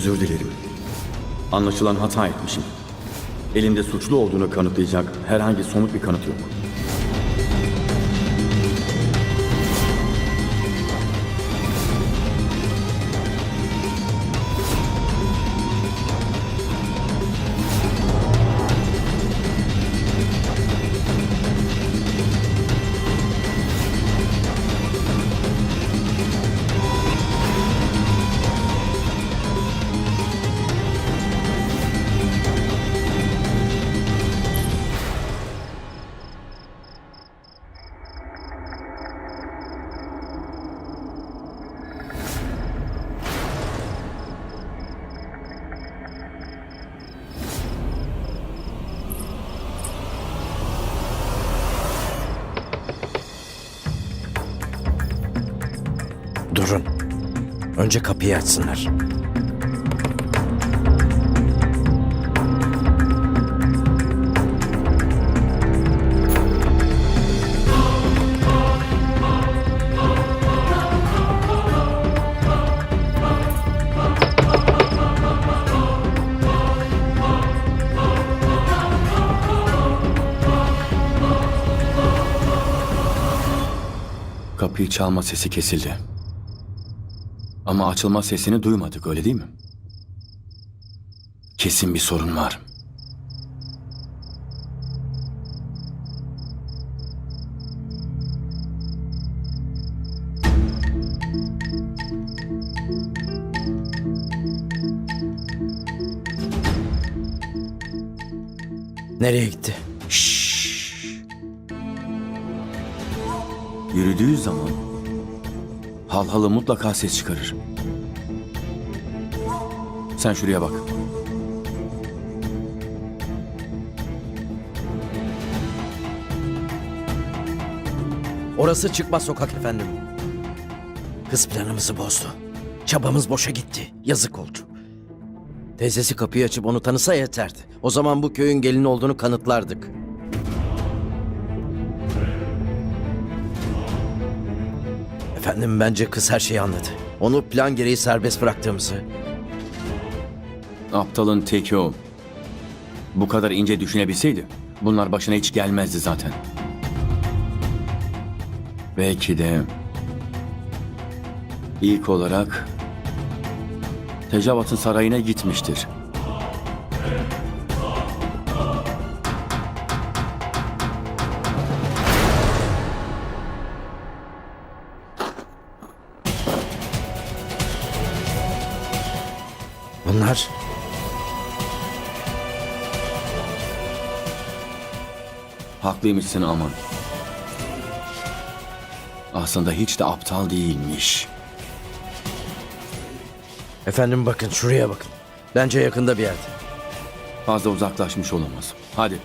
Özür dilerim. Anlaşılan hata etmişim. Elimde suçlu olduğunu kanıtlayacak herhangi somut bir kanıt yok. Durun. Önce kapıyı açsınlar. Kapıyı çalma sesi kesildi. Ama açılma sesini duymadık öyle değil mi? Kesin bir sorun var. Nereye gitti? Yürüdüğü zaman hal halı mutlaka ses çıkarır. Sen şuraya bak. Orası çıkmaz sokak efendim. Kız planımızı bozdu. Çabamız boşa gitti. Yazık oldu. Teyzesi kapıyı açıp onu tanısa yeterdi. O zaman bu köyün gelini olduğunu kanıtlardık. Efendim bence kız her şeyi anladı. Onu plan gereği serbest bıraktığımızı, Aptalın teki o. Bu kadar ince düşünebilseydi bunlar başına hiç gelmezdi zaten. Belki de ilk olarak Tecavat'ın sarayına gitmiştir. Bunlar Haklıymışsın Aman. Aslında hiç de aptal değilmiş. Efendim bakın şuraya bakın. Bence yakında bir yerde. Fazla uzaklaşmış olamaz. Hadi